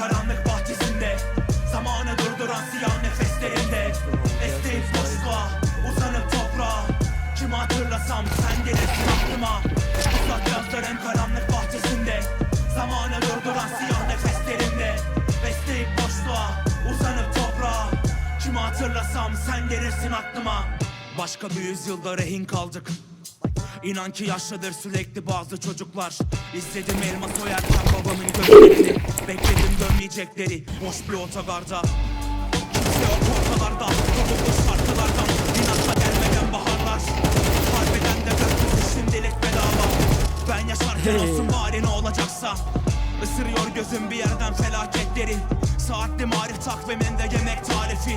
karanlık bahçesinde Zamanı durduran siyah nefeslerinde. Esneyip boşluğa uzanıp toprağa. Kimi hatırlasam sen gelirsin aklıma. Yazların karanlık bahçesinde Zamanı durduran siyah nefeslerinde. Esneyip boşluğa uzanıp toprağa. Kimi hatırlasam sen gelirsin aklıma. Başka bir yüzyılda rehin kaldık. İnan ki yaşlıdır sürekli bazı çocuklar. İzledim elma soyarken babamın gözlerini Bekledim dönmeyecekleri boş bir otogarda. Kimse yok ortalarda. Topuklu şarkılardan İnatla gelmeden baharlar. Harbiden de gökyüzü şimdilik bedava. Ben yaşarken olsun bari ne olacaksa. Isırıyor gözüm bir yerden felaketleri. Saatli marif takviminde yemek tarifi.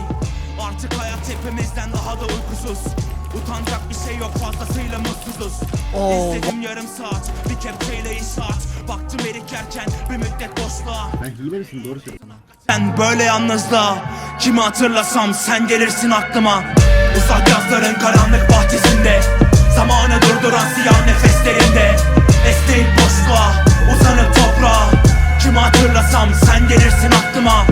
Artık hayat hepimizden daha da uykusuz Utanacak bir şey yok fazlasıyla mutsuzuz. İzledim yarım saat bir kepçeyle inşaat Baktım erik yerken bir müddet boşluğa Sen hilelisin doğru söylüyorsun. ben böyle yalnızlığa Kimi hatırlasam sen gelirsin aklıma. Uzak yazların karanlık bahçesinde Zamanı durduran siyah nefeslerinde. Esneyip boşluğa Uzanıp toprağa Kimi hatırlasam sen gelirsin aklıma